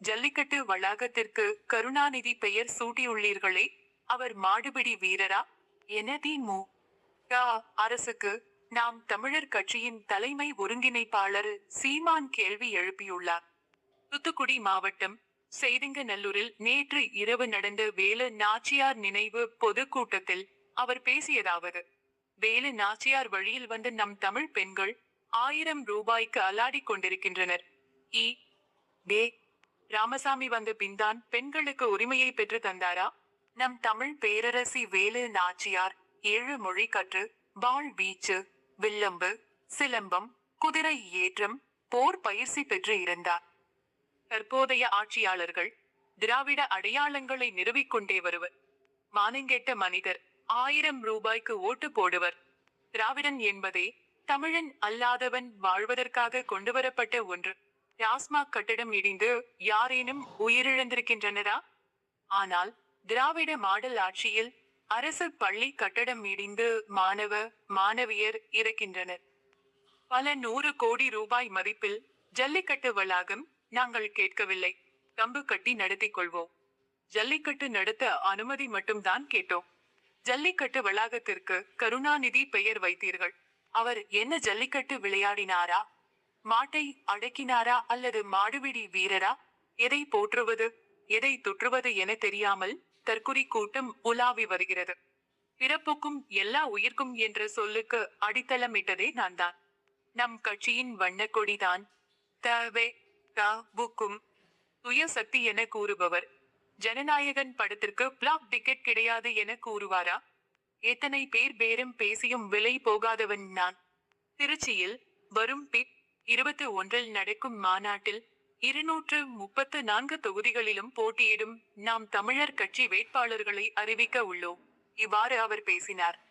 ஜல்லிக்கட்டு வளாகத்திற்கு கருணாநிதி பெயர் சூட்டியுள்ளீர்களே அவர் மாடுபிடி வீரரா? என திமு அரசுக்கு நாம் தமிழர் கட்சியின் தலைமை ஒருங்கிணைப்பாளர் சீமான் கேள்வி எழுப்பியுள்ளார். தூத்துக்குடி மாவட்டம் செய்திங்கநல்லூரில் நேற்று இரவு நடந்த வேலு நாச்சியார் நினைவு பொதுக்கூட்டத்தில் அவர் பேசியதாவது வேலு நாச்சியார் வழியில் வந்த நம் தமிழ் பெண்கள் ஆயிரம் ரூபாய்க்கு அலாடிக் கொண்டிருக்கின்றனர். இ. ராமசாமி வந்த பின்தான் பெண்களுக்கு உரிமையை பெற்று தந்தாரா? நம் தமிழ் பேரரசி வேலு நாச்சியார் ஏழு மொழி கற்று பால் வீச்சு வில்லம்பு சிலம்பம் குதிரை ஏற்றம் போர் பயிற்சி பெற்று இருந்தார். தற்போதைய ஆட்சியாளர்கள் திராவிட அடையாளங்களை நிறுவிக் கொண்டே வருவர். மானங்கெட்ட மனிதர் ஆயிரம் ரூபாய்க்கு ஓட்டு போடுவர். திராவிடன் என்பதே தமிழன் அல்லாதவன் வாழ்வதற்காக கொண்டுவரப்பட்ட ஒன்று. டாஸ்மாக் கட்டடம் இடிந்து யாரேனும் உயிரிழந்திருக்கின்றனரா? ஆனால் திராவிட மாடல் ஆட்சியில் அரசு பள்ளி கட்டடம் இடிந்து மாணவ மாணவியர் இறக்கின்றனர். பல நூறு கோடி ரூபாய் மதிப்பில் ஜல்லிக்கட்டு வளாகம் நாங்கள் கேட்கவில்லை. கம்பு கட்டி நடத்திக் கொள்வோம். ஜல்லிக்கட்டு நடத்த அனுமதி மட்டும்தான் கேட்டோம். ஜல்லிக்கட்டு வளாகத்திற்கு கருணாநிதி பெயர் வைத்தீர்கள். அவர் என்ன ஜல்லிக்கட்டு விளையாடினாரா? மாட்டை அடக்கினாரா அல்லது மாடுவிடி வீரரா? எதை போற்றுவது? எதை துற்றுவது என தெரியாமல் தற்குறி கூட்டம் உலாவி வருகிறது. பிறப்புக்கும் எல்லா உயிர்க்கும் என்ற சொல்லுக்கு அடித்தளமிட்டதே நான் தான் நம் கட்சியின் வண்ணக்கொடிதான். தவே புக்கும் சுய சக்தி என கூறுபவர். ஜனநாயகன் படத்திற்கு பிளாக் டிக்கெட் கிடையாது என கூறுவாரா? எத்தனை பேர் பேரும் பேசியும் விலை போகாதவன் நான். திருச்சியில் வரும் பிட் இருபத்தி ஒன்றில் நடக்கும் மாநாட்டில் இருநூற்று முப்பத்து நான்கு தொகுதிகளிலும் போட்டியிடும் நாம் தமிழர் கட்சி வேட்பாளர்களை அறிவிக்க உள்ளோம். இவ்வாறு அவர் பேசினார்.